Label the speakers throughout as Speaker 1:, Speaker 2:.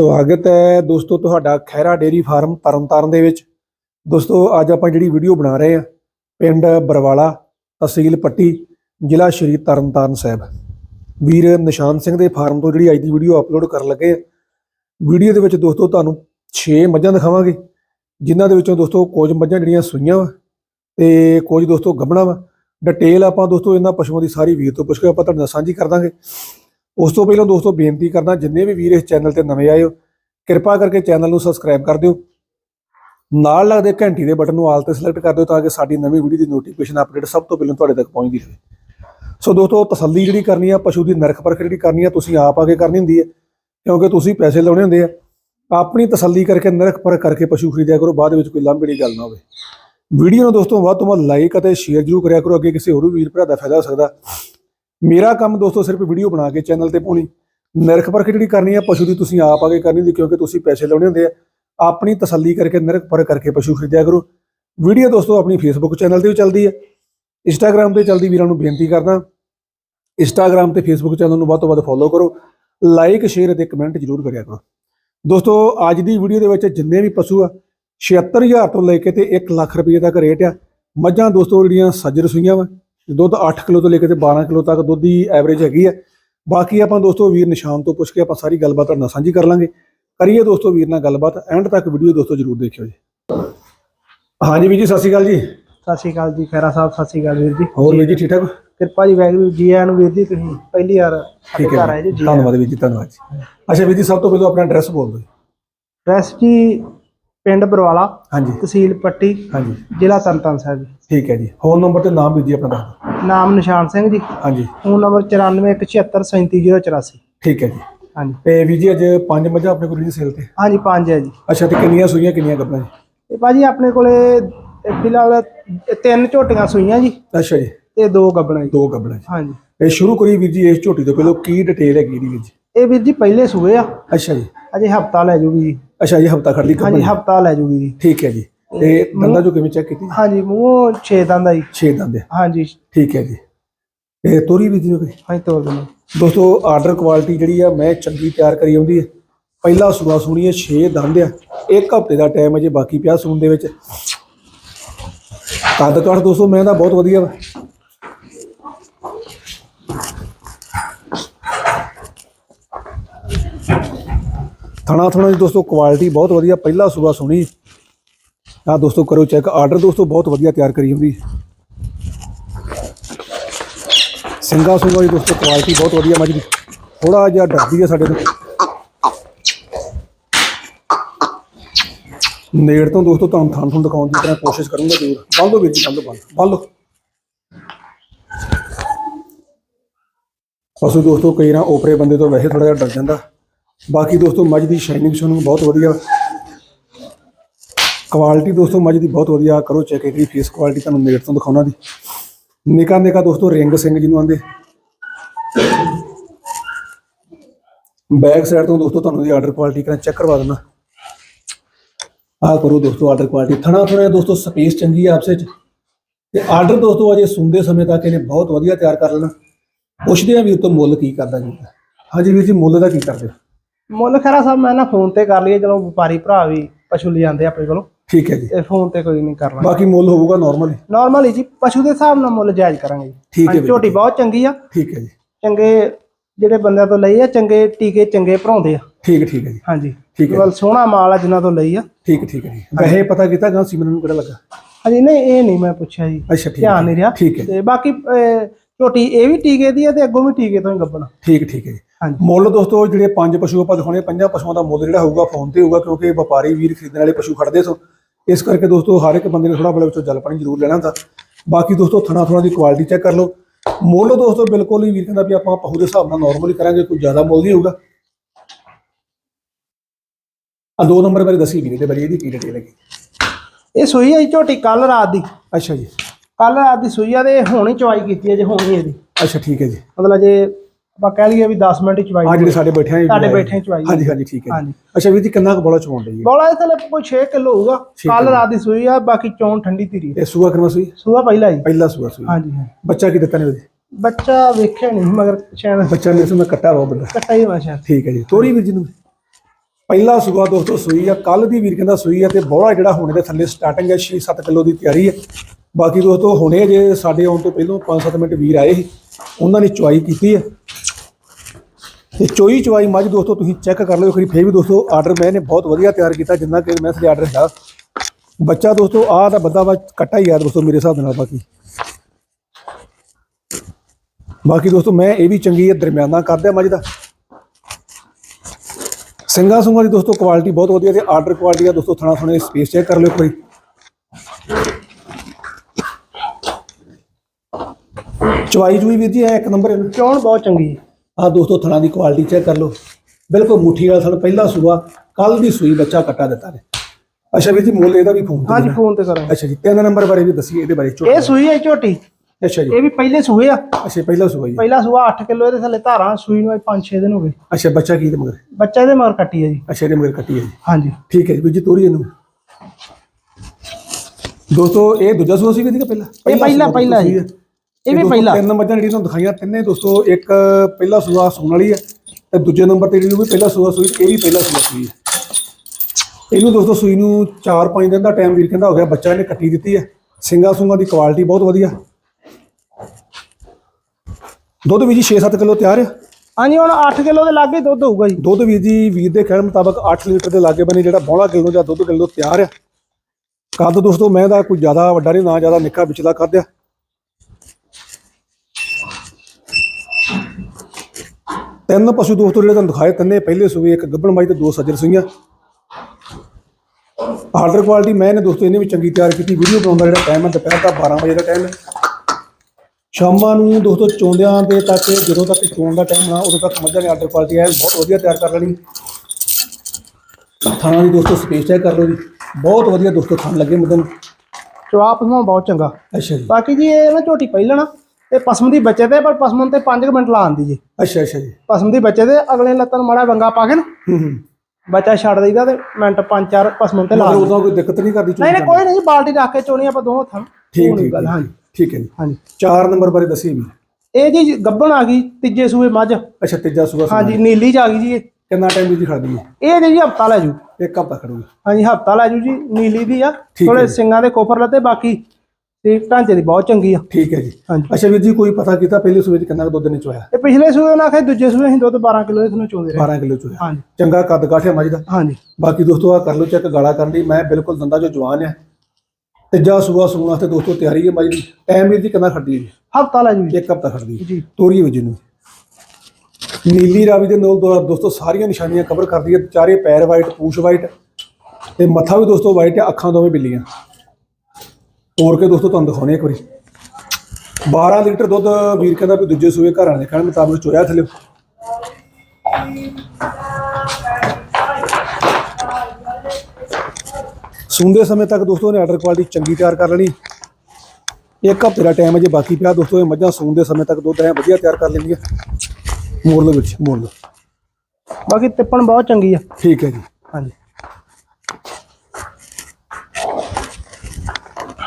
Speaker 1: ਸਵਾਗਤ ਹੈ ਦੋਸਤੋ ਤੁਹਾਡਾ ਖੈਰਾ ਡੇਰੀ ਫਾਰਮ ਤਰਨਤਾਰਨ ਦੇ ਵਿੱਚ। ਦੋਸਤੋ, ਅੱਜ ਆਪਾਂ ਜਿਹੜੀ ਵੀਡੀਓ ਬਣਾ ਰਹੇ ਹਾਂ, ਪਿੰਡ ਬਰਵਾਲਾ ਤਹਿਸੀਲ ਪੱਟੀ, ਜ਼ਿਲ੍ਹਾ ਸ਼੍ਰੀ ਤਰਨਤਾਰਨ ਸਾਹਿਬ। ਵੀਰ ਨਿਸ਼ਾਨ ਸਿੰਘ ਦੇ ਫਾਰਮ ਤੋਂ ਜਿਹੜੀ ਅੱਜ ਦੀ ਵੀਡੀਓ ਅਪਲੋਡ ਕਰਨ ਲੱਗੇ ਹਾਂ। ਵੀਡੀਓ ਦੇ ਵਿੱਚ ਦੋਸਤੋ ਤੁਹਾਨੂੰ 6 ਮੱਝਾਂ ਦਿਖਾਵਾਂਗੇ, ਜਿਨ੍ਹਾਂ ਦੇ ਵਿੱਚੋਂ ਦੋਸਤੋ ਕੁਝ ਮੱਝਾਂ ਜਿਹੜੀਆਂ ਸੂਈਆਂ ਵਾ ਤੇ ਕੁਝ ਦੋਸਤੋ ਗੱਭਣਾ ਵਾ। ਡਿਟੇਲ ਆਪਾਂ ਦੋਸਤੋ ਇਹਨਾਂ ਪਸ਼ੂਆਂ ਦੀ ਸਾਰੀ ਵੀਰ ਤੋਂ ਪੁੱਛ ਕੇ ਆਪਾਂ ਤੁਹਾਡੇ ਨਾਲ ਸਾਂਝੀ ਕਰ ਦਾਂਗੇ। ਉਸ ਤੋਂ ਪਹਿਲਾਂ ਦੋਸਤੋ ਬੇਨਤੀ ਕਰਦਾ, ਜਿੰਨੇ ਵੀ ਵੀਰ ਇਸ ਚੈਨਲ ਤੇ ਨਵੇਂ ਆਏ ਹੋ, ਕਿਰਪਾ ਕਰਕੇ ਚੈਨਲ ਨੂੰ ਸਬਸਕ੍ਰਾਈਬ ਕਰ ਦਿਓ। ਨਾਲ ਲੱਗਦੇ ਘੰਟੀ ਦੇ ਬਟਨ ਨੂੰ ਆਲ ਤੇ ਸਿਲੈਕਟ ਕਰ ਦਿਓ ਤਾਂ ਕਿ ਸਾਡੀ ਨਵੀਂ ਵੀਡੀਓ ਦੀ ਨੋਟੀਫਿਕੇਸ਼ਨ ਅਪਡੇਟ ਸਭ ਤੋਂ ਪਹਿਲਾਂ ਤੁਹਾਡੇ ਤੱਕ ਪਹੁੰਚਦੀ ਰਹੇ। ਸੋ ਦੋਸਤੋ, ਤਸੱਲੀ ਜਿਹੜੀ ਕਰਨੀ ਆ, ਪਸ਼ੂ ਦੀ ਨਰਖ ਪਰਖ ਜਿਹੜੀ ਕਰਨੀ ਆ, ਤੁਸੀਂ ਆਪ ਆ ਕੇ ਕਰਨੀ ਹੁੰਦੀ ਹੈ ਕਿਉਂਕਿ ਤੁਸੀਂ ਪੈਸੇ ਲਾਉਣੇ ਹੁੰਦੇ ਆ। ਆਪਣੀ ਤਸੱਲੀ ਕਰਕੇ ਨਰਖ ਪਰਖ ਕਰਕੇ ਪਸ਼ੂ ਖਰੀਦਿਆ ਕਰੋ, ਬਾਅਦ ਵਿੱਚ ਕੋਈ ਲਾਂਭੇ ਦੀ ਗੱਲ ਨਾ ਹੋਵੇ। ਵੀਡੀਓ ਨੂੰ ਦੋਸਤੋ ਵੱਧ ਤੋਂ ਵੱਧ ਲਾਈਕ ਅਤੇ ਸ਼ੇਅਰ ਜ਼ਰੂਰ ਕਰਿਆ ਕਰੋ, ਅੱਗੇ ਕਿਸੇ ਹੋਰ ਵੀਰ ਭਰਾ ਦਾ ਫਾਇਦਾ ਹੋ ਸਕਦਾ। ਮੇਰਾ ਕੰਮ ਦੋਸਤੋ ਸਿਰਫ ਵੀਡੀਓ ਬਣਾ ਕੇ ਚੈਨਲ ਤੇ ਪਾਉਣੀ ਨਿਰਖ ਪਰਖ ਜਿਹੜੀ ਕਰਨੀ ਆ, ਪਸ਼ੂ ਦੀ ਤੁਸੀਂ ਆਪ ਆ ਕੇ ਕਰਨੀ ਹੁੰਦੀ ਕਿਉਂਕਿ ਤੁਸੀਂ ਪੈਸੇ ਲਾਉਣੇ ਹੁੰਦੇ ਆ। ਆਪਣੀ ਤਸੱਲੀ ਕਰਕੇ ਨਿਰਖ ਪਰਖ ਕਰਕੇ ਪਸ਼ੂ ਖਰੀਦਿਆ ਕਰੋ। ਵੀਡੀਓ ਦੋਸਤੋ ਆਪਣੀ ਫੇਸਬੁੱਕ ਚੈਨਲ ਤੇ ਵੀ ਚੱਲਦੀ ਹੈ ਇੰਸਟਾਗ੍ਰam ਤੇ ਚੱਲਦੀ ਵੀਰਾਂ ਨੂੰ ਬੇਨਤੀ ਕਰਦਾ। ਇੰਸਟਾਗ੍ਰam ਤੇ ਫੇਸਬੁੱਕ ਚੈਨਲ ਨੂੰ ਵੱਧ ਤੋਂ ਵੱਧ ਫੋਲੋ ਕਰੋ। ਲਾਈਕ ਸ਼ੇਅਰ ਅਤੇ ਕਮੈਂਟ ਜ਼ਰੂਰ ਕਰਿਆ ਕਰੋ। ਦੋਸਤੋ, ਅੱਜ ਦੀ ਵੀਡੀਓ ਦੇ ਵਿੱਚ ਜਿੰਨੇ ਵੀ ਪਸ਼ੂ ਆ 76000 ਤੋਂ ਲੈ ਕੇ ਤੇ 1 ਲੱਖ ਰੁਪਏ ਤੱਕ ਰੇਟ ਆ। ਮੱਝਾਂ ਦੋਸਤੋ ਜਿਹੜੀਆਂ ਸੱਜ ਸੂਈਆਂ ਵਾ ਦੁੱਧ 8 ਕਿਲੋ ਤੋਂ ਲੈ ਕੇ ਤੇ 12 ਕਿਲੋ ਤੱਕ ਦੁੱਧ ਦੀ ਐਵਰੇਜ ਹੈਗੀ ਆ। ਬਾਕੀ ਆਪਾਂ ਦੋਸਤੋ ਵੀਰ ਨਿਸ਼ਾਨ ਤੋਂ ਪੁੱਛ ਕੇ ਆਪਾਂ ਸਾਰੀ ਗੱਲਬਾਤ ਤੁਹਾਡੇ ਨਾਲ ਸਾਂਝੀ ਕਰ ਲਾਂਗੇ। ਕਰੀਏ ਦੋਸਤੋ ਵੀਰ ਨਾਲ ਗੱਲਬਾਤ ਐਂਡ ਤੱਕ ਵੀਡੀਓ ਦੋਸਤੋ ਜਰੂਰ ਦੇਖਿਓ ਜੀ। ਹਾਂਜੀ ਵੀਰ ਜੀ ਸਤਿ ਸ਼੍ਰੀ ਅਕਾਲ ਜੀ।
Speaker 2: ਸਤਿ ਸ਼੍ਰੀ ਅਕਾਲ ਜੀ ਖੈਰਾ ਸਾਹਿਬ ਸਤਿ ਸ਼੍ਰੀ ਅਕਾਲ ਵੀਰ ਜੀ।
Speaker 1: ਹੋਰ ਵੀਰ ਜੀ ਠੀਕ ਠਾਕ?
Speaker 2: ਕਿਰਪਾ ਜੀ ਵੈਗਰੂ ਜੀ ਆਇਆਂ ਨੂੰ ਵੀਰ ਜੀ ਤੁਸੀਂ ਪਹਿਲੀ ਵਾਰ ਸਾਡੇ ਘਰ
Speaker 1: ਹੈ
Speaker 2: ਆਏ
Speaker 1: ਜੀ ਧੰਨਵਾਦ ਵੀਰ ਜੀ ਧੰਨਵਾਦ ਜੀ। ਅੱਛਾ ਵੀਰ ਜੀ ਸਭ ਤੋਂ ਪਹਿਲਾਂ ਆਪਣਾ ਐਡਰੈਸ ਬੋਲ ਦਿਓ
Speaker 2: ਰੈਸ ਜੀ ਪਿੰਡ ਬਰਵਾਲਾ
Speaker 1: ਹਾਂਜੀ।
Speaker 2: ਤਹਿਸੀਲ ਪੱਟੀ
Speaker 1: ਹਾਂਜੀ।
Speaker 2: ਜ਼ਿਲ੍ਹਾ ਤਰਨਤਾਰਨ ਸਾਹਿਬ ਜੀ।
Speaker 1: ਠੀਕ ਹੈ ਜੀ। ਫੋਨ ਨੰਬਰ ਤੇ ਨਾਮ ਵੀਰ ਜੀ ਆਪਣਾ ਦੱਸ
Speaker 2: ਨਾਮ ਨਿਸ਼ਾਨ ਸਿੰਘ ਜੀ।
Speaker 1: ਹਾਂਜੀ।
Speaker 2: ਫੋਨ ਨੰਬਰ 9417737084
Speaker 1: ਠੀਕ ਹੈ ਜੀ।
Speaker 2: ਹਾਂਜੀ।
Speaker 1: ਤੇ ਵੀਰ ਜੀ ਅੱਜ ਪੰਜ ਮੱਝਾਂ ਆਪਣੇ ਕੋਲ ਜੀ ਸੇਲ ਤੇ?
Speaker 2: ਹਾਂਜੀ ਪੰਜ ਹੈ ਜੀ।
Speaker 1: ਅੱਛਾ ਤੇ ਕਿੰਨੀਆਂ ਸੂਈਆਂ ਕਿੰਨੀਆਂ ਗੱਭਣਾ ਜੀ?
Speaker 2: ਤੇ ਭਾਜੀ ਆਪਣੇ ਕੋਲੇ ਇਹ ਫਿਲਹਾਲ ਤਿੰਨ ਝੋਟੀਆਂ ਸੂਈਆਂ ਜੀ।
Speaker 1: ਅੱਛਾ ਜੀ।
Speaker 2: ਤੇ ਦੋ ਗੱਬਣਾ ਜੀ।
Speaker 1: ਦੋ ਗੱਭਣਾ ਜੀ।
Speaker 2: ਹਾਂਜੀ।
Speaker 1: ਇਹ ਸ਼ੁਰੂ ਕਰੀ ਵੀਰ ਜੀ ਇਸ ਝੋਟੀ ਤੋਂ। ਪਹਿਲਾਂ ਕੀ ਡਿਟੇਲ ਹੈਗੀ ਵੀਰ ਜੀ?
Speaker 2: ਇਹ ਵੀਰ ਜੀ ਪਹਿਲੇ ਸੂਏ ਆ।
Speaker 1: ਅੱਛਾ ਜੀ।
Speaker 2: ਅਜੇ ਹਫਤਾ ਲੈ ਜੂਗੀ ਜੀ।
Speaker 1: ਅੱਛਾ ਜੀ ਹਫਤਾ ਖੜਦੀ
Speaker 2: ਹਾਂਜੀ ਹਫਤਾ ਲੈ ਜੂਗੀ ਜੀ।
Speaker 1: ਠੀਕ ਹੈ ਜੀ। ਤੇ ਦੰਦਾਂ ਜੋ ਕਿਵੇਂ ਚੈੱਕ ਕੀਤੀ?
Speaker 2: ਹਾਂਜੀ ਮੂੰਹ 6 ਦੰਦ ਆ ਜੀ।
Speaker 1: 6 ਦੰਦ ਆ।
Speaker 2: ਹਾਂਜੀ।
Speaker 1: ਠੀਕ ਹੈ ਜੀ। ਇਹ ਤੋਰੀ ਵੀਰ ਜੀ ਕੋਈ?
Speaker 2: ਹਾਂਜੀ ਤੋਰ ਦਿੰਦੇ
Speaker 1: ਦੋਸਤੋ ਆਰਡਰ ਕੁਆਲਿਟੀ ਜਿਹੜੀ ਆ ਮੈਂ ਚੰਗੀ ਤਿਆਰ ਕਰੀ ਆਉਂਦੀ ਹੈ ਪਹਿਲਾ ਸੂਆ ਸੂਣੀ ਹੈ 6 ਦੰਦ ਆ। ਇੱਕ ਹਫ਼ਤੇ ਦਾ ਟਾਈਮ ਹੈ ਜੇ ਬਾਕੀ ਪਿਆ ਸੂਣ ਦੇ ਵਿੱਚ। ਕੱਦ ਕਾਠ ਦੋਸਤੋ ਮੈਂ ਦਾ ਬਹੁਤ ਵਧੀਆ ਵਾ। ਥਣਾ ਥਣਾ ਦੀ ਦੋਸਤੋ ਕੁਆਲਿਟੀ ਬਹੁਤ ਵਧੀਆ। ਪਹਿਲਾ ਸੂਆ ਸੂਣੀ ਆ ਦੋਸਤੋ ਕਰੋ ਚੈੱਕ ਆਰਡਰ ਦੋਸਤੋ ਬਹੁਤ ਵਧੀਆ ਤਿਆਰ ਕਰੀ ਹੁੰਦੀ ਸਿੰਗਾ ਸੁੰਗਾ ਦੀ ਦੋਸਤੋ ਕੁਆਲਿਟੀ ਬਹੁਤ ਵਧੀਆ ਮੱਝ ਦੀ ਥੋੜਾ ਜਿਹਾ ਡਰਦੀ ਹੈ ਸਾਡੇ ਤੋਂ। ਨੇੜ ਤੋਂ ਦੋਸਤੋ ਤੁਹਾਨੂੰ ਥਾਂ ਤੁਹਾਨੂੰ ਦਿਖਾਉਣ ਦੀ ਤਰ੍ਹਾਂ ਕੋਸ਼ਿਸ਼ ਕਰੂੰਗਾ ਜ਼ਰੂਰ। ਬੰਦ ਲਓ ਵੀਰ ਜੀ ਬੰਦ ਲਓ, ਬੰਦ। ਬੰਦ ਲਓ ਪਸ਼ੂ ਦੋਸਤੋ ਕਈ ਨਾ ਓਪਰੇ ਬੰਦੇ ਤੋਂ ਵੈਸੇ ਥੋੜਾ ਜਿਹਾ ਡਰ ਜਾਂਦਾ। ਬਾਕੀ ਦੋਸਤੋ, ਮੱਝ ਦੀ ਸ਼ਾਈਨਿੰਗ ਸ਼ੂਨਿੰਗ ਬਹੁਤ ਵਧੀਆ ਕੁਆਲਿਟੀ ਦੋਸਤੋ, ਮੱਝ ਦੀ ਬਹੁਤ ਵਧੀਆ, ਕਰੋ ਚੈੱਕ ਇਹਦੀ ਫੇਸ ਕੁਆਲਿਟੀ ਤੁਹਾਨੂੰ ਨੇੜ ਤੋਂ ਦਿਖਾਉਣਾ ਦੀ ਨਿਕਾ ਨਿਕਾ ਦੋਸਤੋ, ਰਿੰਗ ਸਿੰਘ ਜਿਹਨੂੰ ਆਂਦੇ। ਬੈਕ ਸਾਈਡ ਤੋਂ ਦੋਸਤੋ, ਤੁਹਾਨੂੰ ਦੀ ਆਰਡਰ ਕੁਆਲਿਟੀ ਕਰਾਂ ਚੈੱਕ ਕਰਵਾ ਦਿੰਦਾ। ਆਹ ਕਰੋ ਦੋਸਤੋ ਆਰਡਰ ਕੁਆਲਿਟੀ ਥਣਾ ਥੋੜਾ ਦੋਸਤੋ ਸਪੇਸ ਚੰਗੀ ਹੈ ਆਪਸੇ ਚ ਤੇ ਆਰਡਰ ਦੋਸਤੋ, ਅਜੇ ਸੁਣਦੇ ਸਮੇਂ ਤੱਕ ਇਹਨੇ ਬਹੁਤ ਵਧੀਆ ਤਿਆਰ ਕਰ ਲੈਣਾ। ਪੁੱਛਦੇ ਆ ਵੀਰ ਤੋਂ ਮੁੱਲ ਕੀ ਕਰਦਾ ਜੀ। ਹਾਂਜੀ ਵੀਰ ਜੀ, ਮੁੱਲ ਦਾ ਕੀ ਕਰਦੇ ਹੋ?
Speaker 2: ਮੁੱਲ ਖਰਾ ਸਾਹਿਬ ਮੈਂ ਨਾ ਫੋਨ ਤੇ ਕਰ ਲਈਏ ਚਲੋ ਵਪਾਰੀ ਭਰਾ ਵੀ ਪਸ਼ੂ ਲੈ ਜਾਂਦੇ ਆਪਣੇ ਕੋਲੋਂ।
Speaker 1: ਠੀਕ ਹੈ ਜੀ।
Speaker 2: ਇਹ ਫੋਨ ਤੇ ਕੋਈ ਨਹੀਂ ਕਰਨਾ
Speaker 1: ਬਾਕੀ ਮੁੱਲ ਹੋਊਗਾ ਨਾਰਮਲ
Speaker 2: ਨਾਰਮਲ ਹੀ ਜੀ ਪਸ਼ੂ ਦੇ ਹਿਸਾਬ ਨਾਲ ਮੁੱਲ ਜਾਇਜ਼ ਕਰਾਂਗੇ ਜੀ।
Speaker 1: ਠੀਕ ਹੈ
Speaker 2: ਝੋਟੀ ਬਹੁਤ ਚੰਗੀ ਆ।
Speaker 1: ਠੀਕ ਹੈ ਜੀ।
Speaker 2: ਚੰਗੇ ਜਿਹੜੇ ਬੰਦਿਆਂ ਤੋਂ ਲਈ ਆ ਚੰਗੇ ਟੀਕੇ ਚੰਗੇ ਭਰਾਉਂਦੇ ਆ।
Speaker 1: ਠੀਕ ਠੀਕ ਹੈ ਜੀ।
Speaker 2: ਹਾਂਜੀ।
Speaker 1: ਠੀਕ ਹੈ
Speaker 2: ਵੱਲ ਸੋਹਣਾ ਮਾਲ ਆ ਜਿਨ੍ਹਾਂ ਤੋਂ ਲਈ ਆ।
Speaker 1: ਠੀਕ ਠੀਕ ਹੈ ਜੀ। ਵੈਸੇ ਪਤਾ ਕੀਤਾ ਗਾਂ ਸਿਮਰਨ ਨੂੰ ਕਿਹੜਾ ਲੱਗਾ?
Speaker 2: ਹਾਂਜੀ ਨਹੀਂ ਇਹ ਨਹੀਂ ਮੈਂ ਪੁੱਛਿਆ ਜੀ।
Speaker 1: ਅੱਛਾ ਠੀਕ
Speaker 2: ਧਿਆਨ ਨਹੀਂ ਰਿਹਾ।
Speaker 1: ਠੀਕ ਹੈ
Speaker 2: ਤੇ ਬਾਕੀ ਝੋਟੀ ਇਹ ਵੀ ਟੀਕੇ ਦੀ ਆ ਤੇ ਅੱਗੋਂ ਵੀ ਟੀਕੇ ਤੋਂ ਹੀ ਗੱਬਣਾ
Speaker 1: ਠੀਕ ਠੀਕ ਹੈ ਜੀ। ਮੁੱਲ ਦੋਸਤੋ ਜਿਹੜੇ ਪੰਜ ਪਸ਼ੂ ਆਪਾਂ ਦਿਖਾਉਣੇ ਪੰਜਾਂ ਪਸ਼ੂਆਂ ਦਾ ਮੁੱਲ ਜਿਹੜਾ ਹੋਊਗਾ ਫੋਨ ਤੇ ਹੋਊਗਾ ਕਿਉਂਕਿ ਵਪਾਰੀ ਵੀਰ ਖਰੀਦਣ ਵਾਲੇ ਪਸ਼ੂ ਖੜਦੇ ਸੋ ਇਸ ਕਰਕੇ ਦੋਸਤੋ ਹਰ ਇੱਕ ਬੰਦੇ ਨੇ ਥੋੜਾ ਬੜਾ ਵਿੱਚੋਂ ਜਲ ਪਾਣੀ ਜ਼ਰੂਰ ਲੈਣਾ ਹੁੰਦਾ। ਬਾਕੀ ਦੋਸਤੋ ਥਣਾ ਥਣਾ ਦੀ ਕੁਆਲਿਟੀ ਚੈੱਕ ਕਰ ਲਓ। ਮੁੱਲ ਦੋਸਤੋ ਬਿਲਕੁਲ ਹੀ ਵੀਰ ਕਹਿੰਦਾ ਵੀ ਆਪਾਂ ਪਹੂ ਦੇ ਹਿਸਾਬ ਨਾਲ ਨਾਰਮਲੀ ਕਰਾਂਗੇ ਕੋਈ ਜ਼ਿਆਦਾ ਮੁੱਲ ਨਹੀਂ ਹੋਊਗਾ। ਆ ਦੋ ਨੰਬਰ ਬਾਰੇ ਦੱਸੀ ਵੀਰੇ ਤੇ ਬਾਰੇ ਇਹਦੀ ਕੀ ਡਿਟੇਲ ਹੈਗੀ?
Speaker 2: ਇਹ ਸੂਈ ਜੀ ਝੋਟੀ ਕੱਲ ਰਾਤ ਦੀ।
Speaker 1: ਅੱਛਾ ਜੀ।
Speaker 2: ਕੱਲ ਰਾਤ ਦੀ ਸੂਈ ਆ ਤੇ ਹੁਣੀ ਚਵਾਈ ਕੀਤੀ ਹੈ ਜੇ ਹੁਣੀ ਇਹਦੀ।
Speaker 1: ਅੱਛਾ ਠੀਕ ਹੈ ਜੀ।
Speaker 2: ਮਤਲਬ ਜੇ ਆਪਾਂ ਕਹਿ ਲਈਏ ਵੀ 10 ਮਿੰਟ ਹੀ ਚਵਾਈ
Speaker 1: ਆ ਜਿਹੜੇ ਸਾਡੇ ਬੈਠੇ ਆ
Speaker 2: ਸਾਡੇ ਬੈਠੇ ਚਵਾਈ
Speaker 1: ਹਾਂਜੀ ਹਾਂਜੀ ਠੀਕ ਹੈ
Speaker 2: ਹਾਂਜੀ।
Speaker 1: ਅੱਛਾ ਵੀਰ ਜੀ ਕਿੰਨਾ ਕੁ ਬੋਲਾ ਚਵਾਉਣ ਲਈ
Speaker 2: ਬੋਲਾ ਇਹ ਥਲੇ ਕੋਈ 6 ਕਿਲੋ ਹੋਊਗਾ। ਕੱਲ। ਰਾਤ ਦੀ ਸੂਈ ਆ ਬਾਕੀ ਚੌਣ ਠੰਡੀ ਧੀਰੀ
Speaker 1: ਇਹ ਸੂਆ ਕਰਨਾ ਸੂਈ?
Speaker 2: ਸੂਆ ਪਹਿਲਾ ਜੀ
Speaker 1: ਪਹਿਲਾ ਸੂਆ ਸੂਈ।
Speaker 2: ਹਾਂਜੀ ਹਾਂ।
Speaker 1: ਬੱਚਾ ਕੀ ਦਿੱਤਾ ਨੇ ਉਹਦੇ?
Speaker 2: ਬੱਚਾ ਵੇਖਿਆ ਨਹੀਂ ਮਗਰ ਸ਼ਾਇਦ
Speaker 1: ਬੱਚਾ ਨੇ ਮੈਂ ਕੱਟਾ ਵਾ ਬੰਦਾ
Speaker 2: ਕੱਟਾ ਹੀ ਸ਼ਾਇਦ।
Speaker 1: ਠੀਕ ਹੈ ਜੀ। ਤੋਰੀ ਵੀਰ ਜੀ ਨੂੰ। ਪਹਿਲਾ ਸੂਆ ਦੋਸਤੋ ਸੂਈ ਆ। ਕੱਲ ਦੀ ਵੀਰ ਕਹਿੰਦਾ ਸੂਈ ਆ ਤੇ ਬੋੜਾ ਜਿਹੜਾ ਹੋਣੇ ਦੇ ਥੱਲੇ ਸਟਾਰਟਿੰਗ ਹੈ 6-7 ਕਿਲੋ ਦੀ ਤਿਆਰੀ ਹੈ ਬਾਕੀ ਦੋਸਤੋ ਹੁਣੇ ਜੇ ਸਾਡੇ ਆਉਣ ਤੋਂ ਪਹਿਲਾਂ 5-7 ਮਿੰਟ ਵੀਰ ਆਏ ਸੀ। ਉਹਨਾਂ ਨੇ ਚੁਆਈ ਕੀਤੀ ਹੈ ਤੇ ਚੋਈ ਚਵਾਈ ਮੱਝ ਦੋਸਤੋ, ਤੁਸੀਂ ਚੈੱਕ ਕਰ ਲਿਓ ਖਰੀ ਵੀ ਦੋਸਤੋ ਆਰਡਰ ਮੈਂ ਨੇ ਬਹੁਤ ਵਧੀਆ ਤਿਆਰ ਕੀਤਾ, ਜਿੰਨਾ ਕਿ ਮੈਂ ਥਲੇ ਆਰਡਰ ਹੈ ਬੱਚਾ ਦੋਸਤੋ ਆਹ ਦਾ ਬੰਦਾ ਵਾ ਕੱਟਾ ਹੀ ਆ ਦੋਸਤੋ ਮੇਰੇ ਹਿਸਾਬ ਦੇ ਨਾਲ ਬਾਕੀ। ਬਾਕੀ ਦੋਸਤੋ, ਮੈਂ ਇਹ ਵੀ ਚੰਗੀ ਹੈ ਦਰਮਿਆਨਾ ਕਰਦਾ ਮੱਝ ਦਾ। ਸਿੰਘਾਂ ਸੁੰਗਾਂ ਦੀ ਦੋਸਤੋ ਕੁਆਲਿਟੀ ਬਹੁਤ ਵਧੀਆ ਤੇ ਆਰਡਰ ਕੁਆਲਿਟੀ ਆ ਦੋਸਤੋ, ਥਣਾ ਥਣੇ ਸਪੇਸ ਚੈੱਕ ਕਰ ਲਿਓ ਕੋਈ ਚਵਾਈ ਚੁਈ ਵੀਰ ਜੀ ਹੈ ਇੱਕ ਨੰਬਰ ਇਹਨੂੰ।
Speaker 2: ਚੋਣ ਬਹੁਤ ਚੰਗੀ ਹੈ।
Speaker 1: ਆ ਦੋਸਤੋ ਥਣਾ ਦੀ ਕੁਆਲਿਟੀ ਚੈੱਕ ਕਰ ਲਓ। ਬਿਲਕੁਲ ਮੁੱਠੀ ਵਾਲਾ ਸਾਨੂੰ ਪਹਿਲਾ ਸੂਆ ਕੱਲ ਦੀ ਸੂਈ ਬੱਚਾ ਕੱਟਾ ਦਿੱਤਾ ਨੇ। ਅੱਛਾ ਵੀਰ ਜੀ ਮੁੱਲ ਇਹਦਾ ਵੀ ਫੋਨ ਤੇ
Speaker 2: ਹਾਂਜੀ
Speaker 1: ਦੇਣਾ।
Speaker 2: ਫੋਨ ਤੇ ਕਰਾਂਗੇ
Speaker 1: ਅੱਛਾ ਜੀ ਤਿੰਨ ਨੰਬਰ ਬਾਰੇ ਵੀ ਦੱਸੀਏ ਇਹਦੇ ਬਾਰੇ
Speaker 2: ਇਹ ਸੂਈ ਹੈ ਝੋਟੀ।
Speaker 1: ਅੱਛਾ ਜੀ।
Speaker 2: ਇਹ ਵੀ ਪਹਿਲੇ ਸੂਏ ਆ।
Speaker 1: ਅੱਛਾ ਪਹਿਲਾ ਸੂਆ ਜੀ।
Speaker 2: ਪਹਿਲਾ ਸੂਆ 8 ਕਿਲੋ ਇਹਦੇ ਥੱਲੇ ਧਾਰਾਂ ਸੂਈ ਨੂੰ 5-6 ਦਿਨ ਹੋ ਗਏ।
Speaker 1: ਅੱਛਾ ਬੱਚਾ ਕੀ ਤੇ ਮਗਰ?
Speaker 2: ਬੱਚਾ ਇਹਦੇ ਮਗਰ ਕੱਟੀ ਹੈ ਜੀ।
Speaker 1: ਅੱਛਾ ਇਹਦੇ ਮਗਰ ਕੱਟੀ ਹੈ ਜੀ।
Speaker 2: ਹਾਂਜੀ।
Speaker 1: ਠੀਕ ਹੈ ਜੀ ਵੀਰ ਜੀ ਤੋਰੀ ਇਹਨੂੰ। ਦੋਸਤੋ ਇਹ ਦੂਜਾ ਸੂਆ ਸੀ ਕਿ ਪਹਿਲਾ?
Speaker 2: ਇਹ ਪਹਿਲਾ ਪਹਿਲਾ ਜੀ। ਇਹ ਵੀ ਪਹਿਲਾ।
Speaker 1: ਤਿੰਨ ਮੱਝਾਂ ਜਿਹੜੀਆਂ ਤੁਹਾਨੂੰ ਦਿਖਾਈਆਂ ਤਿੰਨੇ ਦੋਸਤੋ ਇੱਕ ਪਹਿਲਾ ਸੂਆ ਸੂਣ ਵਾਲੀ ਹੈ ਤੇ ਦੂਜੇ ਨੰਬਰ ਤੇ ਜਿਹੜੀ ਉਹ ਵੀ ਪਹਿਲਾ ਸੂਆ ਸੂਈ ਇਹ ਵੀ ਪਹਿਲਾ ਸੂਆ ਸੂਈ ਹੈ। ਇਹਨੂੰ ਦੋਸਤੋ ਸੂਈ ਨੂੰ 4-5 ਦਿਨ ਦਾ ਟਾਈਮ ਵੀਰ ਕਹਿੰਦਾ ਹੋ ਗਿਆ ਬੱਚਾ ਇਹਨੇ ਕੱਟੀ ਦਿੱਤੀ ਹੈ। ਸਿੰਗਾ ਸੁੰਗਾ ਦੀ ਕੁਆਲਿਟੀ ਬਹੁਤ ਵਧੀਆ। ਦੁੱਧ ਵੀ ਜੀ 6-7 ਕਿਲੋ ਤਿਆਰ ਹੈ।
Speaker 2: ਹਾਂਜੀ ਹੁਣ 8 ਕਿਲੋ ਦੇ ਲਾਗੇ ਦੁੱਧ ਹੋਊਗਾ ਜੀ।
Speaker 1: ਦੁੱਧ ਵੀ ਜੀ ਵੀਰ ਦੇ ਕਹਿਣ ਮੁਤਾਬਕ 8 ਲੀਟਰ ਦੇ ਲਾਗੇ ਬਣੇ ਜਿਹੜਾ ਬੋਲਾ ਕਿਲੋ ਦਾ ਦੁੱਧ ਕਿਲੋ ਤਿਆਰ ਹੈ। ਕੱਦ ਦੋਸਤੋ ਮੈਂ ਦਾ ਕੋਈ ਜ਼ਿਆਦਾ ਵੱਡਾ ਨਹੀਂ ਨਾ ਜ਼ਿਆਦਾ ਨਿੱਕਾ ਵਿਚਲਾ ਕੱਦ ਆ ਤਿੰਨ ਪਸ਼ੂ ਦੋਸਤੋ ਜਿਹੜੇ ਤੁਹਾਨੂੰ ਦਿਖਾਏ ਤਿੰਨੇ ਪਹਿਲੇ ਸੂਏ ਇੱਕ ਗੱਬਣ ਮਾਈ ਤੇ ਦੋ ਸੱਜਰ ਸੂਈਆਂ। ਆਰਡਰ ਕੁਆਲਿਟੀ ਮੈਂ ਨੇ ਦੋਸਤੋ ਇਹਨੇ ਵੀ ਚੰਗੀ ਤਿਆਰ ਕੀਤੀ। ਵੀਡੀਓ ਬਣਾਉਣ ਦਾ ਜਿਹੜਾ ਟਾਈਮ ਹੈ ਦੁਪਹਿਰ ਦਾ 12 ਵਜੇ ਦਾ ਟਾਈਮ ਹੈ। ਸ਼ਾਮਾਂ ਨੂੰ ਦੋਸਤੋ ਚੋਂਦਿਆਂ ਦੇ ਤੱਕ ਜਦੋਂ ਤੱਕ ਚੋਣ ਦਾ ਟਾਈਮ ਹੋਣਾ ਉਦੋਂ ਤੱਕ ਮੱਝਾਂ ਨੇ ਆਰਡਰ ਕੁਆਲਿਟੀ ਹੈ। ਬਹੁਤ ਵਧੀਆ ਤਿਆਰ ਕਰ ਲੈਣੀ। ਥਾਣਾ ਦੀ ਦੋਸਤੋ ਸਪੇਸ ਚੈੱਕ ਕਰ ਲਓ ਜੀ। ਬਹੁਤ ਵਧੀਆ ਦੋਸਤੋ ਥਾਣ ਲੱਗੇ ਮੱਝਾਂ ਨੂੰ।
Speaker 2: ਚਵਾ ਪਸਮਾ ਬਹੁਤ ਚੰਗਾ।
Speaker 1: ਅੱਛਾ ਜੀ।
Speaker 2: ਬਾਕੀ ਜੀ ਇਹ ਨਾ ਝੋਟੀ ਪਹਿਲਣਾ ਤੇ ਪਸਮ ਦੀ ਬੱਚੇ ਤੇ ਪਰ ਪਸਮਨ ਤੇ 5 ਮਿੰਟ ਲਾ ਆਂਦੀ ਜੀ।
Speaker 1: ਅੱਛਾ ਅੱਛਾ ਜੀ।
Speaker 2: ਪਸਮ ਦੀ ਬੱਚੇ ਤੇ ਅਗਲੇ ਲੱਤਾਂ ਨੂੰ ਮਾੜਾ ਵੰਗਾ ਪਾ ਕੇ ਨਾ
Speaker 1: ਹੂੰ ਹੂੰ।
Speaker 2: ਬੱਚਾ ਛੱਡ ਦਈਦਾ ਤੇ ਮਿੰਟ 5-4 ਪਸਮਨ ਤੇ ਲਾ
Speaker 1: ਮਤਲਬ ਕੋਈ ਦਿੱਕਤ ਨਹੀਂ ਕਰਦੀ
Speaker 2: ਨਹੀਂ ਨਹੀਂ ਕੋਈ ਨਹੀਂ ਬਾਲਟੀ ਰੱਖ ਕੇ ਚੋਣੀ ਆਪਾਂ ਦੋਵੇਂ ਹੱਥਾਂ ਨਾਲ।
Speaker 1: ਠੀਕ ਠੀਕ
Speaker 2: ਗੱਲ ਹਾਂਜੀ।
Speaker 1: ਠੀਕ ਹੈ ਜੀ।
Speaker 2: ਹਾਂਜੀ।
Speaker 1: ਚਾਰ ਨੰਬਰ ਬਾਰੇ ਦੱਸੀ ਵੀ
Speaker 2: ਇਹ ਜੀ ਗੱਬਣ ਆ ਗਈ ਤੀਜੇ ਸੂਏ ਮੱਝ।
Speaker 1: ਅੱਛਾ ਤੀਜਾ ਸੂਆ।
Speaker 2: ਹਾਂਜੀ ਨੀਲੀ ਚ ਆ ਗਈ ਜੀ ਇਹ।
Speaker 1: ਕਿੰਨਾ ਟਾਈਮ ਦੀ ਖੜਦੀ ਹੈ
Speaker 2: ਇਹ ਜੀ ਹਫਤਾ ਲੈ ਜੂ।
Speaker 1: ਇੱਕ ਹਫ਼ਤਾ ਖੜੂਗੀ
Speaker 2: ਹਾਂਜੀ ਹਫਤਾ ਲੈ ਜੂ ਜੀ ਨੀਲੀ ਦੀ ਆ। ਥੋੜੇ। ਸਿੰਗਾਂ ਦੇ ਕੋਫਰ ਲੱਤੇ ਬਾਕੀ ਤੇ ਢਾਂਚੇ ਦੀ ਬਹੁਤ ਚੰਗੀ ਆ।
Speaker 1: ਠੀਕ ਹੈ ਜੀ।
Speaker 2: ਹਾਂਜੀ।
Speaker 1: ਅੱਛਾ ਵੀਰ ਜੀ ਕੋਈ ਪਤਾ ਕੀਤਾ ਪਹਿਲੇ ਸੂਏ ਚ ਕਿੰਨਾ ਕੁ ਦੁੱਧ ਨੇ ਚੋਇਆ?
Speaker 2: ਇਹ ਪਿਛਲੇ ਸੂਏ ਨਾਲ ਖੇ ਦੂਜੇ ਸੂਏ ਅਸੀਂ ਦੁੱਧ 12 ਕਿਲੋ ਇਸ ਨੂੰ ਚੋਂਦੇ ਰਹੇ।
Speaker 1: 12 ਕਿਲੋ ਚੋਇਆ।
Speaker 2: ਹਾਂਜੀ।
Speaker 1: ਚੰਗਾ ਕੱਦ ਕਾਠਿਆ ਮੱਝ ਦਾ
Speaker 2: ਹਾਂਜੀ।
Speaker 1: ਬਾਕੀ ਦੋਸਤੋ ਆ ਕਰ ਲਓ ਚੈੱਕ ਗਾਲਾ ਕਰਨ ਲਈ। ਮੈਂ ਬਿਲਕੁਲ ਦੰਦਾ ਜੋ ਜਵਾਨ ਹੈ ਤੀਜਾ ਸੂਆ ਸੂਣ ਵਾਸਤੇ ਦੋਸਤੋ ਤਿਆਰੀ ਹੈ ਮੱਝ ਦੀ ਟਾਈਮ ਵੀਰ ਜੀ ਕਿੰਨਾ ਖੜਦੀ ਹੈ? ਜੀ
Speaker 2: ਹਫਤਾ ਲੈ ਜੂ। ਜੀ
Speaker 1: ਇੱਕ ਹਫ਼ਤਾ ਖੜਦੀ
Speaker 2: ਜੀ।
Speaker 1: ਤੋਰੀ ਵਜੇ ਨੂੰ। ਨੀਲੀ ਰਾਵੀ ਦੇ ਨਾਲ ਦੋਸਤੋ ਸਾਰੀਆਂ ਨਿਸ਼ਾਨੀਆਂ ਕਵਰ ਕਰਦੀ ਹੈ। ਚਾਰੇ ਪੈਰ ਵਾਈਟ ਪੂਛ ਵਾਈਟ ਤੇ ਮੱਥਾ ਵੀ ਦੋਸਤੋ ਵਾਈਟ ਹੈ ਅੱਖਾਂ ਦੋਵੇਂ ਬਿੱਲੀਆਂ। ਤੋੜ ਕੇ ਦੋਸਤੋ ਤੁਹਾਨੂੰ ਦਿਖਾਉਣੇ ਇੱਕ ਵਾਰੀ। 12 ਲੀਟਰ ਦੁੱਧ ਵੀਰ ਕਹਿੰਦਾ ਵੀ ਦੂਜੇ ਸੂਏ ਘਰਾਂ ਦੇ ਕਹਿਣ ਮੁਤਾਬਕ ਚੋਇਆ ਥੱਲੇ। ਸੁਣਦੇ ਸਮੇਂ ਤੱਕ ਦੋਸਤੋ ਨੇ ਆਰਡਰ ਕੁਆਲਿਟੀ ਚੰਗੀ ਤਿਆਰ ਕਰ ਲੈਣੀ। ਇੱਕ ਹਫ਼ਤੇ ਦਾ ਟਾਈਮ ਹੈ ਜੇ ਬਾਕੀ ਪਿਆ ਦੋਸਤੋ ਇਹ ਮੱਝਾਂ ਸੂਣ ਦੇ ਸਮੇਂ ਤੱਕ ਦੁੱਧ ਐ ਵਧੀਆ ਤਿਆਰ ਕਰ ਲੈਂਦੀਆਂ ਮੋੜ ਲਓ ਵਿੱਚ ਮੋੜ ਲਓ।
Speaker 2: ਬਾਕੀ ਤਿੱਪਣ ਬਹੁਤ ਚੰਗੀ ਆ।
Speaker 1: ਠੀਕ ਹੈ ਜੀ।
Speaker 2: ਹਾਂਜੀ।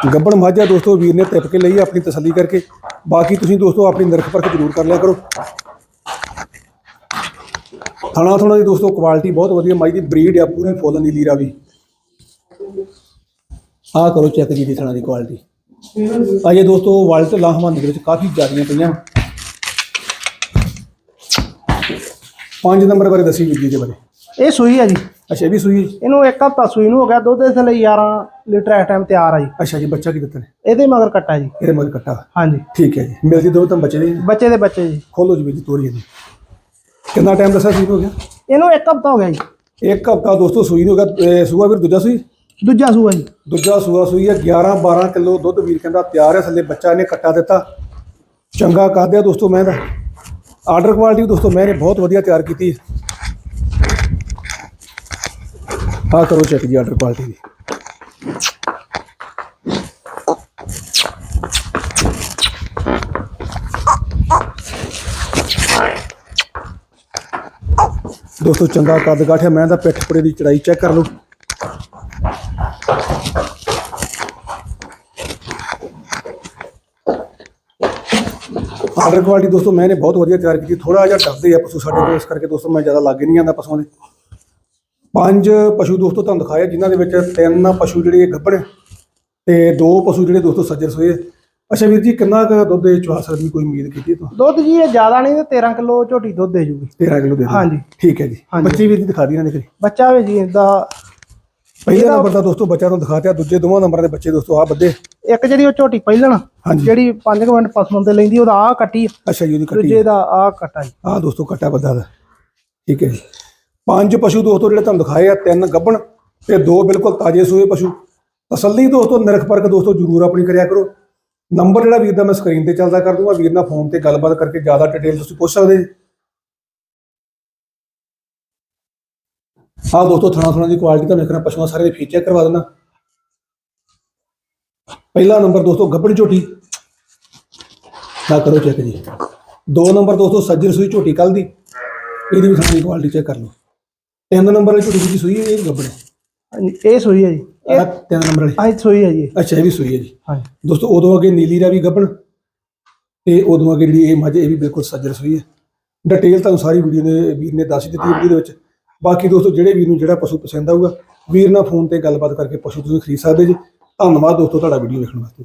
Speaker 1: ਗੱਬੜ ਮਾਝਾ ਦੋਸਤੋ ਵੀਰ ਨੇ ਤਿਪ ਕੇ ਲਈ ਆਪਣੀ ਤਸੱਲੀ ਕਰਕੇ। ਬਾਕੀ ਤੁਸੀਂ ਦੋਸਤੋ ਆਪਣੀ ਨਿਰਖ ਪਰਖ ਜ਼ਰੂਰ ਕਰ ਲਿਆ ਕਰੋ। ਥਣਾ ਥਣਾ ਦੀ ਦੋਸਤੋ ਕੁਆਲਿਟੀ ਬਹੁਤ ਵਧੀਆ, ਮਾਈ ਦੀ ਬਰੀਡ ਆ, ਪੂਰੀ ਫੁੱਲ ਨੀਲੀ ਰਾਵੀ। ਆਹ ਕਰੋ ਚੈੱਕ ਜੀ ਦੀ ਥਣਾ ਦੀ ਕੁਆਲਿਟੀ ਅਜੇ ਦੋਸਤੋ ਵਰਲਡ ਲਾਹਵਾਨ ਦੇ ਵਿੱਚ ਕਾਫੀ ਜ਼ਿਆਦੀਆਂ ਪਈਆਂ। ਪੰਜ ਨੰਬਰ ਬਾਰੇ ਦੱਸੀ ਵੀਰ ਜੀ ਦੇ ਬਾਰੇ।
Speaker 2: ਇਹ ਸੂਈ ਆ ਜੀ।
Speaker 1: ਅੱਛਾ ਇਹ ਵੀ ਸੂਈ ਹੈ?
Speaker 2: ਇਹਨੂੰ ਇੱਕ ਹਫਤਾ ਸੂਈ ਨੂੰ ਹੋ ਗਿਆ ਦੁੱਧ ਇਸ ਲਈ 11 ਲੀਟਰ ਇਸ ਟਾਈਮ ਤਿਆਰ ਆ ਜੀ।
Speaker 1: ਅੱਛਾ ਜੀ ਬੱਚਾ ਕੀ ਦਿੱਤਾ ਨੇ?
Speaker 2: ਇਹਦੇ ਮਗਰ ਕੱਟਾ ਜੀ।
Speaker 1: ਇਹਦੇ ਮਗਰ ਕੱਟਾ?
Speaker 2: ਹਾਂਜੀ।
Speaker 1: ਠੀਕ ਹੈ ਜੀ। ਮਿਲਦੀ ਦੋ ਤਾਂ ਬੱਚੇ ਦੀ
Speaker 2: ਬੱਚੇ ਦੇ ਬੱਚੇ ਜੀ।
Speaker 1: ਖੋਲੋ ਜੀ ਵੀਰ ਜੀ ਤੋਰੀਏ ਦੀ ਕਿੰਨਾ ਟਾਈਮ ਦੱਸਿਆ ਸੂਈ ਨੂੰ ਹੋ ਗਿਆ?
Speaker 2: ਇਹਨੂੰ ਇੱਕ ਹਫਤਾ ਹੋ ਗਿਆ ਜੀ।
Speaker 1: ਇੱਕ ਹਫਤਾ ਦੋਸਤੋ ਸੂਈ ਨੂੰ ਹੋ ਗਿਆ। ਸੂਆ ਵੀਰ ਦੂਜਾ ਸੂਈ?
Speaker 2: ਦੂਜਾ ਸੂਆ ਜੀ।
Speaker 1: ਦੂਜਾ ਸੂਆ ਸੂਈ ਹੈ 11 12 ਕਿਲੋ ਦੁੱਧ ਵੀਰ ਕਹਿੰਦਾ ਤਿਆਰ ਹੈ ਥੱਲੇ ਬੱਚਾ ਇਹਨੇ ਕੱਟਾ ਦਿੱਤਾ। ਚੰਗਾ ਕਾਦਿਆ ਦੋਸਤੋ ਮੈਂ ਦਾ ਆਰਡਰ ਕੁਆਲਿਟੀ ਦੋਸਤੋ ਮੈਂ ਨੇ ਬਹੁਤ ਵਧੀਆ ਤਿਆਰ ਕੀਤੀ ਹੈ। ਆਹ ਕਰੋ ਚੈੱਕ ਜੀ ਆਰਡਰ ਕੁਆਲਿਟੀ ਦੀ। ਦੋਸਤੋ ਚੰਗਾ ਕੱਦ ਕਾਠਿਆ, ਮੈਂ ਤਾਂ ਪਿੱਠ ਪੜੇ ਦੀ ਚੜਾਈ ਚੈੱਕ ਕਰ ਲਓ ਆਰਡਰ ਕੁਆਲਿਟੀ ਦੋਸਤੋ ਮੈਂ ਬਹੁਤ ਵਧੀਆ ਤਿਆਰ ਕੀਤੀ। ਥੋੜਾ ਜਿਹਾ ਡਰਦੇ ਆ ਪਸ਼ੂ ਸਾਡੇ ਕੋਲ, ਇਸ ਕਰਕੇ ਦੋਸਤੋ ਮੈਂ ਜ਼ਿਆਦਾ ਲੱਗ ਨਹੀਂ ਜਾਂਦਾ ਪਸ਼ੂਆਂ ਦੇ। ਪੰਜ ਪਸ਼ੂ ਦੋਸਤੋ ਤੁਹਾਨੂੰ ਦਿਖਾਇਆ ਜਿਨ੍ਹਾਂ ਦੇ ਵਿੱਚ ਤਿੰਨ ਪਸ਼ੂ ਜਿਹੜੇ ਗੱਭਣ ਤੇ ਦੋ ਪਸ਼ੂ ਜਿਹੜੇ ਦੋਸਤੋ ਸੱਜਰ ਸੋਏ। ਅੱਛਾ ਵੀਰ ਜੀ ਕਿੰਨਾ ਕੁ ਦੁੱਧ ਇਹ ਚਵਾ ਸਕਦੀ ਕੋਈ ਉਮੀਦ ਕੀਤੀ ਤੋਂ
Speaker 2: ਦੁੱਧ ਜੀ ਇਹ ਜ਼ਿਆਦਾ ਨਹੀਂ ਤੇ 13 ਕਿਲੋ ਝੋਟੀ ਦੁੱਧ ਦੇ ਜੂਗੀ।
Speaker 1: 13 ਕਿਲੋ ਦੇ।
Speaker 2: ਹਾਂਜੀ।
Speaker 1: ਠੀਕ ਹੈ ਜੀ।
Speaker 2: ਹਾਂਜੀ।
Speaker 1: ਬੱਚੀ ਵੀਰ ਜੀ ਦਿਖਾ ਦੀ ਇਹਨਾਂ ਨੇ ਕਰੀ
Speaker 2: ਬੱਚਾ ਵੀ ਜੀ ਇਹਦਾ
Speaker 1: ਪਹਿਲੇ
Speaker 2: ਇਹਦਾ-
Speaker 1: ਨੰਬਰ ਦਾ ਦੋਸਤੋ ਬੱਚਾ ਤੁਹਾਨੂੰ ਦਿਖਾਤਿਆ ਦੂਜੇ ਦੋਵਾਂ ਨੰਬਰਾਂ ਦੇ ਬੱਚੇ ਦੋਸਤੋ ਆ ਬੱਦੇ।
Speaker 2: ਇੱਕ ਜਿਹੜੀ ਉਹ ਝੋਟੀ ਪਹਿਲਣ
Speaker 1: ਹਾਂਜੀ।
Speaker 2: ਜਿਹੜੀ 5 ਮਿੰਟ ਪਸਮਨ ਤੇ ਲੈਂਦੀ ਉਹਦਾ ਆ ਕੱਟੀ ਆ,
Speaker 1: ਅੱਛਾ ਜੀ ਉਹਦੀ ਕੱਟੀ
Speaker 2: ਦੂਜੇ ਦਾ ਆ ਕੱਟਾ ਜੀ।
Speaker 1: ਆ ਦੋਸਤੋ ਕੱਟਾ ਬੱਦਾ ਦਾ। ਠੀਕ ਹੈ ਜੀ। ਪੰਜ ਪਸ਼ੂ ਦੋਸਤੋ ਜਿਹੜੇ ਤੁਹਾਨੂੰ ਦਿਖਾਏ ਆ, ਤਿੰਨ ਗੱਭਣ ਤੇ ਦੋ ਬਿਲਕੁਲ ਤਾਜ਼ੇ ਸੂਏ ਪਸ਼ੂ। ਤਸੱਲੀ ਦੋਸਤੋ, ਨਿਰਖ ਪਰਖ ਦੋਸਤੋ ਜਰੂਰ ਆਪਣੀ ਕਰਿਆ ਕਰੋ। ਨੰਬਰ ਜਿਹੜਾ ਵੀਰ ਦਾ ਮੈਂ ਸਕਰੀਨ ਤੇ ਚੱਲਦਾ ਕਰ ਦੂੰਗਾ, ਵੀਰ ਨਾਲ ਫੋਨ ਤੇ ਗੱਲਬਾਤ ਕਰਕੇ ਜ਼ਿਆਦਾ ਡਿਟੇਲ ਤੁਸੀਂ ਪੁੱਛ ਸਕਦੇ ਜੀ। ਆਹ ਦੋਸਤੋ, ਥਣਾ ਥਣਾ ਦੀ ਕੁਆਲਿਟੀ ਤੁਹਾਨੂੰ ਇੱਕ ਨਾ ਪਸ਼ੂਆਂ ਸਾਰੇ ਦੇ ਫੀਚਰ ਕਰਵਾ ਦੇਣਾ ਪਹਿਲਾ ਨੰਬਰ ਦੋਸਤੋ, ਗੱਭਣ ਝੋਟੀ। ਨਾ ਕਰੋ ਚੈੱਕ ਜੀ। ਦੋ ਨੰਬਰ ਦੋਸਤੋ, ਸੱਜਰ ਸੂਈ ਝੋਟੀ ਕੱਲ ਦੀ। ਇਹਦੀ ਵੀ ਥਾਂ ਦੀ ਕੁਆਲਿਟੀ ਚੈੱਕ ਕਰ ਲਓ। ਤਿੰਨ ਨੰਬਰ ਵਾਲੀ ਝੋਟੀ ਦੀ ਸੂਈ ਹੈ ਇਹ ਹੈ
Speaker 2: ਹਾਂਜੀ, ਇਹ ਸੋਈ ਹੈ ਜੀ। ਇਹ
Speaker 1: ਆਹ ਤਿੰਨ ਨੰਬਰ ਵਾਲੀ।
Speaker 2: ਆਹ ਸੋਈ ਹੈ ਜੀ।
Speaker 1: ਅੱਛਾ ਇਹ ਵੀ ਸੂਈ ਹੈ ਜੀ।
Speaker 2: ਹਾਂਜੀ।
Speaker 1: ਦੋਸਤੋ ਉਦੋਂ ਅੱਗੇ ਨੀਲੀ ਦਾ ਵੀ ਗੱਭਣ ਤੇ ਉਦੋਂ ਅੱਗੇ ਜਿਹੜੀ ਇਹ ਮੱਝ ਇਹ ਵੀ ਬਿਲਕੁਲ ਸੱਜਰ ਸੂਈ ਹੈ। ਡਿਟੇਲ ਤੁਹਾਨੂੰ ਸਾਰੀ ਵੀਡੀਓ ਨੇ ਵੀਰ ਨੇ ਦੱਸ ਹੀ ਦਿੱਤੀ ਵੀਡੀਓ ਦੇ ਵਿੱਚ। ਬਾਕੀ ਦੋਸਤੋ ਜਿਹੜੇ ਵੀਰ ਨੂੰ ਜਿਹੜਾ ਪਸ਼ੂ ਪਸੰਦ ਆਊਗਾ ਵੀਰ ਨਾਲ ਫੋਨ ਤੇ ਗੱਲਬਾਤ ਕਰਕੇ ਪਸ਼ੂ ਤੁਸੀਂ ਖਰੀਦ ਸਕਦੇ ਜੀ। ਧੰਨਵਾਦ ਦੋਸਤੋ ਤੁਹਾਡਾ ਵੀਡੀਓ ਵੇਖਣ ਵਾਸਤੇ।